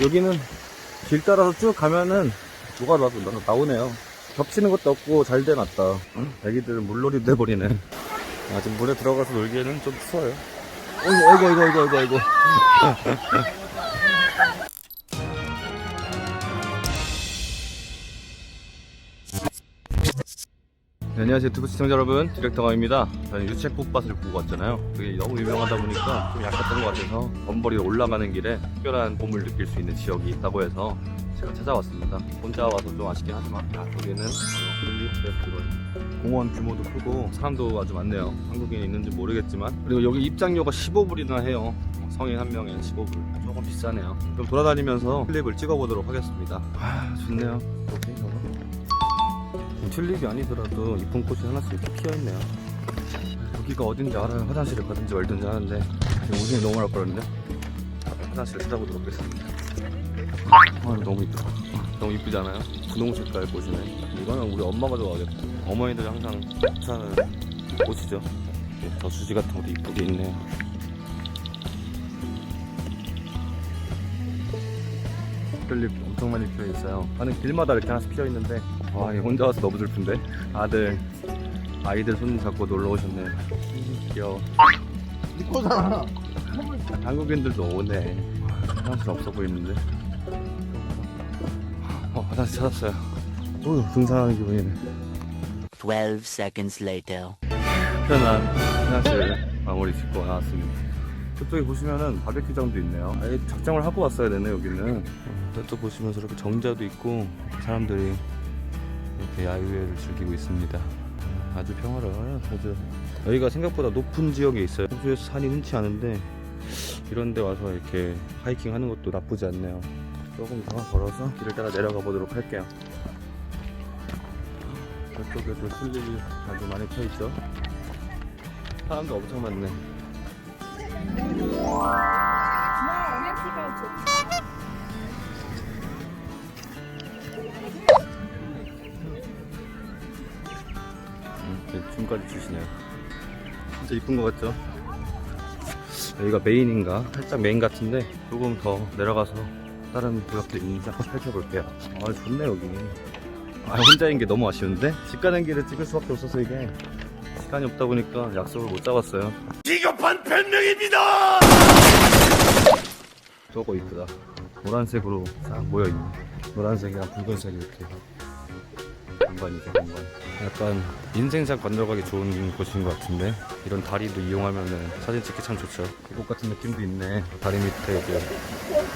여기는 길 따라서 쭉 가면은 뭐가 나, 나, 나오네요. 겹치는 것도 없고 잘 돼놨다. 응? 애기들은 물놀이 돼버리네. 아직 물에 들어가서 놀기에는 좀 추워요. 어이구, 어이구, 어이구, 어이구, 어이구, 네, 안녕하세요. 유튜브 시청자 여러분. 디렉터가입니다. 저는 유채 꽃밭을 보고 왔잖아요. 그게 너무 유명하다 보니까 좀 약했던 것 같아서 먼벌이 올라가는 길에 특별한 봄을 느낄 수 있는 지역이 있다고 해서 제가 찾아왔습니다. 혼자 와서 좀 아쉽긴 하지만 아, 페스티벌 공원 규모도 크고 사람도 아주 많네요. 한국인이 있는지 모르겠지만. 그리고 여기 입장료가 15불이나 해요. 성인 한 명에 15불. 조금 비싸네요. 좀 돌아다니면서 클립을 찍어보도록 하겠습니다. 아 좋네요. 여기 저거 튤립이 아니더라도 이쁜 꽃이 하나씩 이렇게 피어있네요. 여기가 어딘지 알아요? 화장실을 가든지 말든지 하는데 웃음이 너무 날 뻔했는데? 화장실을 찾아보도록 하겠습니다. 아 너무 이쁘다. 너무 이쁘지 않아요? 분홍 색깔 꽃이네 이거는 우리 엄마가 좋아하겠다. 어머니들이 항상 찾는 꽃이죠. 저수지 같은 것도 이쁘게 있네요. 튤립 엄청 많이 피어 있어요. 가는 길마다 이렇게 하나씩 피어 있는데 와, 이 혼자 와서 너무 슬픈데 아들 아이들 손 잡고 놀러 오셨네. 음, 귀여워. 이거잖아. 한국인들도 오네. 화장실 없어 보이는데. 어, 화장실 찾았어요. 오, 등산하는 기분이네. 12 seconds later. 편한 화장실 마무리 짓고 나왔습니다. 저쪽에 보시면은 바베큐장도 있네요. 아예 작정을 하고 왔어야 되네 여기는. 어, 저쪽 보시면서 이렇게 정자도 있고 사람들이 이렇게 야유회를 즐기고 있습니다. 아주 평화로워요. 아주 여기가 생각보다 높은 지역에 있어요. 호주에서 산이 흔치 않은데 이런데 와서 이렇게 하이킹 하는 것도 나쁘지 않네요. 조금 더 걸어서 길을 따라 내려가 보도록 할게요. 저쪽에도 슬립이 아주 많이 펴 있죠. 사람도 엄청 많네. 음, 이렇게 춤까지 추시네요. 진짜 이쁜 것 같죠? 여기가 메인인가? 살짝 메인 같은데 조금 더 내려가서 다른 있는지 한번 살펴볼게요. 아 좋네 여기. 아 혼자인 게 너무 아쉬운데? 집 가는 길에 찍을 수밖에 없어서 이게 시간이 없다 보니까 약속을 못 잡았어요. 비겁한 변명입니다. 저거 이쁘다. 노란색으로 싹 모여있네. 노란색이랑 붉은색 이렇게. 공간이죠, 공간. 약간 인생샷 건너가기 좋은 곳인 것 같은데 이런 다리도 이용하면은 사진 찍기 참 좋죠. 계곡 같은 느낌도 있네. 다리 밑에 이제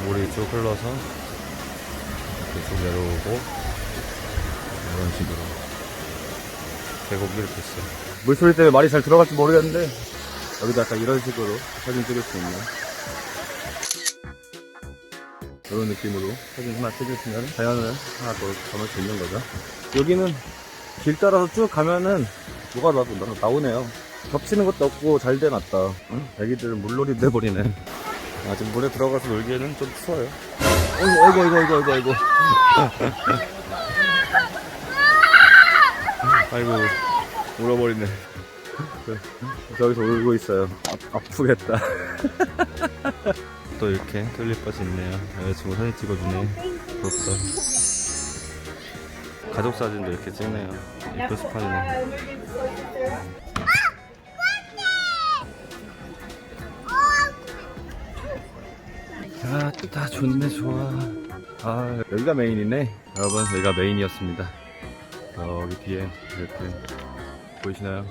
물이 쭉 흘러서 이렇게 쭉 내려오고 이런 식으로 계곡이 이렇게 있어요. 물소리 때문에 말이 잘 들어갈지 모르겠는데 여기도 약간 이런 식으로 사진 찍을 수 있네. 이런 느낌으로 사진 하나 찍으시면 자연을 하나 더 담을 수 있는 거죠. 여기는 길 따라서 쭉 가면은 뭐가 나, 나, 나오네요. 겹치는 것도 없고 잘 돼놨다. 응? 애기들은 물놀이 돼버리네. 아직 물에 들어가서 놀기에는 좀 추워요. 어이구, 어이구, 어이구, 어이구, 어이구. 아이고, 울어버리네. 저기서 울고 있어요. 아, 아프겠다. 또 이렇게 튤립밭이 있네요. 여자친구 사진 찍어주네. 부럽다. 가족 사진도 이렇게 찍네요. 이쁜 스판이네. 아, 다 좋네, 좋아. 아, 여기가 메인이네. 여러분, 여기가 메인이었습니다. 여기 뒤에 이렇게 보이시나요?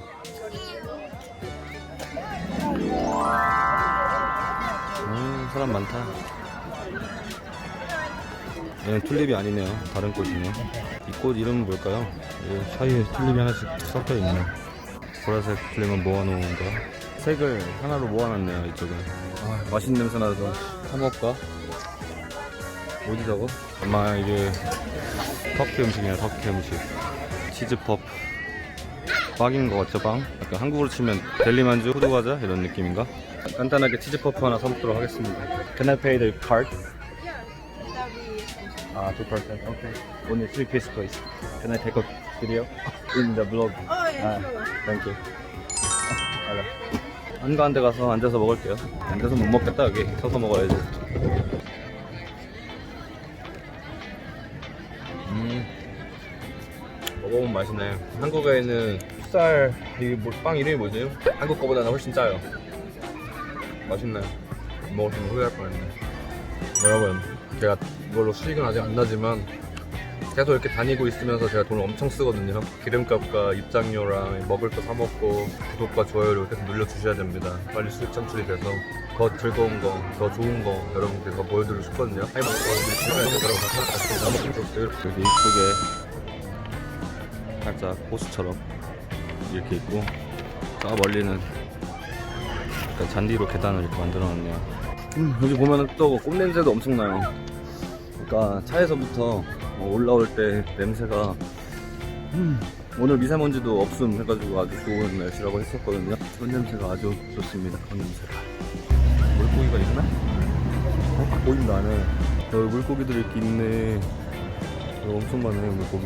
음, 사람 많다. 얘는 튤립이 아니네요. 다른 꽃이네. 이꽃 이름은 뭘까요? 이 사이에 튤립이 하나씩 섞여 있네. 보라색 튤립은 모아놓은 거. 색을 하나로 모아놨네요, 이쪽에. 아, 맛있는 냄새 나서? 뭐지 저거? 아마 이게 터키 음식이야, 터키 음식. 치즈퍼프. 빵인 것 같죠 빵? 약간 한국으로 치면 델리만주, 호두과자 이런 느낌인가? 간단하게 치즈퍼프 하나 사먹도록 하겠습니다 Can I pay the card? Ah, two person. Okay. Only three piece, please. Can I take a video in the vlog? Oh, yeah, h sure. thank you. 알아. 한가한 데 가서 앉아서 먹을게요. 앉아서 못 먹겠다, 여기. 서서 먹어야지. 음. 먹어보면 맛있네. 한국에 있는 쌀, 이빵 이름이 뭐지? 한국 거보다는 훨씬 짜요. 맛있네. 먹었으면 후회할 뻔했네. 여러분, 제가 이걸로 수익은 아직 안 나지만 계속 이렇게 다니고 있으면서 제가 돈을 엄청 쓰거든요. 기름값과 입장료랑 먹을 거 사 먹고 구독과 좋아요를 계속 눌러주셔야 됩니다. 빨리 수익 창출이 돼서 더 즐거운 거, 더 좋은 거 여러분께 더 보여드리고 싶거든요. 하이 먹고. 여러분. 여기 이쁘게 살짝 호수처럼 이렇게 있고 저 멀리는 약간 잔디로 계단을 이렇게 만들어놨네요. 음, 여기 보면은 또 꽃냄새도 엄청나요. 그러니까 차에서부터 어, 올라올 때 냄새가 음, 오늘 미세먼지도 없음 해가지고 아주 좋은 날씨라고 했었거든요. 꽃 냄새가 아주 좋습니다. 꽃 냄새가. 물고기가 있나? 어? 보인다 안에. 여기 물고기들 이렇게 있네. 여기 엄청 많네 물고기.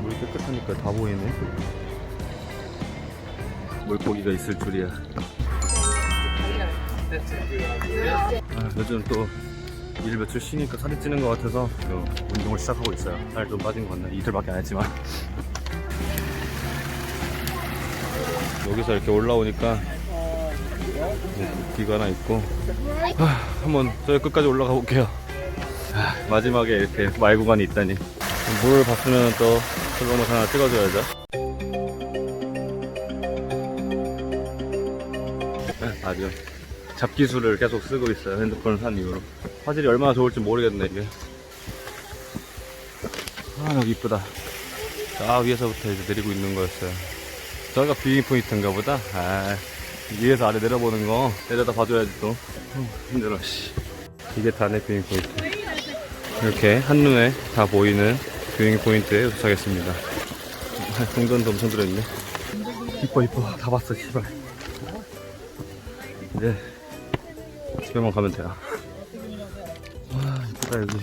물 깨끗하니까 다 보이네. 물고기가 있을 줄이야. 아, 요즘 또 일 며칠 쉬니까 살이 찌는 것 같아서 또 운동을 시작하고 있어요. 살 좀 빠진 것 같네. 이틀밖에 안 했지만. 여기서 이렇게 올라오니까 비가 하나 있고 하, 한번 저 끝까지 올라가 볼게요. 하, 마지막에 이렇게 말 구간이 있다니. 물 봤으면 또 슬로모 하나 찍어줘야죠. 아주 잡기술을 계속 쓰고 있어요. 핸드폰을 산 이후로. 화질이 얼마나 좋을지 모르겠네, 이게. 아, 여기 이쁘다. 저 위에서부터 이제 내리고 있는 거였어요. 저가 뷰잉 포인트인가 보다. 아, 위에서 아래 내려보는 거 내려다 봐줘야지 또. 어, 힘들어, 씨. 이게 다내 뷰잉 포인트. 이렇게 한눈에 다 보이는 뷰잉 포인트에 도착했습니다. 아, 동전도 엄청 들어있네. 이뻐, 이뻐. 다 봤어, 씨발. 이제 집에만 가면 돼요. 와, 이쁘다, 여기.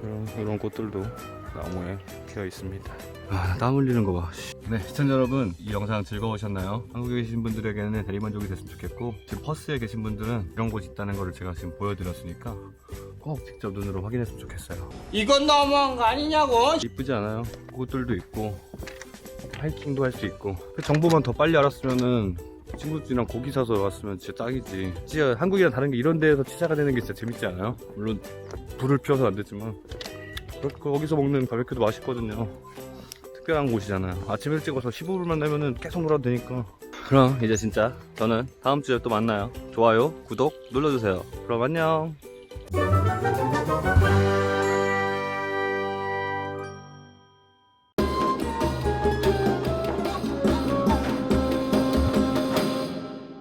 이런, 이런 꽃들도 나무에 피어 있습니다. 아, 땀 흘리는 거 봐. 씨. 네, 시청자 여러분, 이 영상 즐거우셨나요? 한국에 계신 분들에게는 대리만족이 됐으면 좋겠고, 지금 퍼스에 계신 분들은 이런 곳이 있다는 거를 제가 지금 보여드렸으니까 꼭 직접 눈으로 확인했으면 좋겠어요. 이건 너무한 거 아니냐고? 이쁘지 않아요? 꽃들도 있고, 하이킹도 할 수 있고. 그 정보만 더 빨리 알았으면은 친구들이랑 고기 사서 왔으면 진짜 딱이지. 진짜 한국이랑 다른 게 이런 데에서 취사가 되는 게 진짜 재밌지 않아요? 물론 불을 피워서 안 됐지만 그- 거기서 먹는 바베큐도 맛있거든요. 특별한 곳이잖아요. 아침 일찍 와서 15분만 내면은 계속 놀아도 되니까. 그럼 이제 진짜 저는 다음 주에 또 만나요. 좋아요, 구독 눌러주세요. 그럼 안녕.